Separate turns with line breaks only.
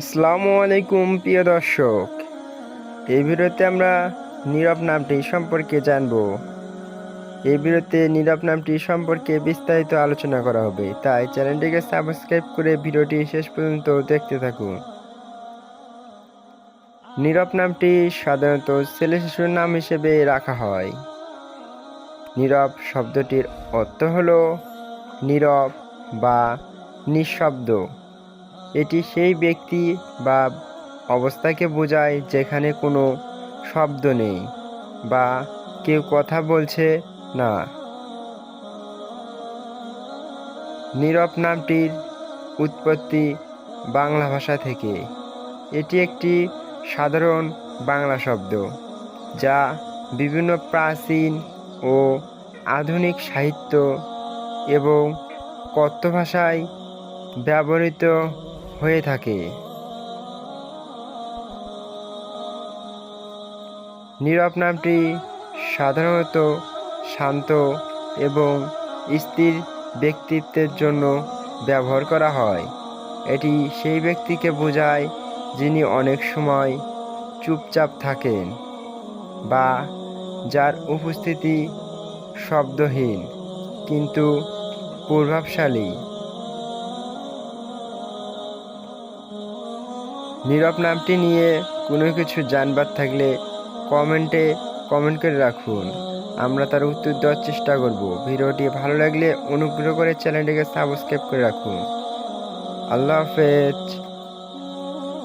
আসসালামু আলাইকুম, প্রিয় দর্শক। এই ভিডিওতে আমরা নীরব নামটি সম্পর্কে জানব। এই ভিডিওতে নীরব নামটি সম্পর্কে বিস্তারিত আলোচনা করা হবে। তাই চ্যানেলটিকে সাবস্ক্রাইব করে ভিডিওটি শেষ পর্যন্ত দেখতে থাকুন। নীরব নামটি সাধারণত ছেলে শিশুর নাম হিসেবে রাখা হয়। নীরব শব্দটির অর্থ হলো নীরব বা নিঃশব্দ। এটি সেই ব্যক্তি বা অবস্থাকে বোঝায় যেখানে কোনো শব্দ নেই বা কেউ কথা বলছে না। নীরব নামটির উৎপত্তি বাংলা ভাষা থেকে। এটি একটি সাধারণ বাংলা শব্দ যা বিভিন্ন প্রাচীন ও আধুনিক সাহিত্য এবং কথ্য ভাষায় ব্যবহৃত হয়ে থাকে। নীরব নামটি সাধারণত শান্ত এবং স্থির ব্যক্তিত্বের জন্য ব্যবহার করা হয়। এটি সেই ব্যক্তিকে বোঝায় যিনি অনেক সময় চুপচাপ থাকেন বা যার উপস্থিতি শব্দহীন, কিন্তু প্রভাবশালী। নীরব নামটি নিয়ে কোনো কিছু জানবার থাকলে কমেন্টে কমেন্ট করে রাখুন। আমরা তার উত্তর দেওয়ার চেষ্টা করব। ভিডিওটি ভালো লাগলে অনুগ্রহ করে চ্যানেলটিকে সাবস্ক্রাইব করে রাখুন। আল্লাহ হাফেজ।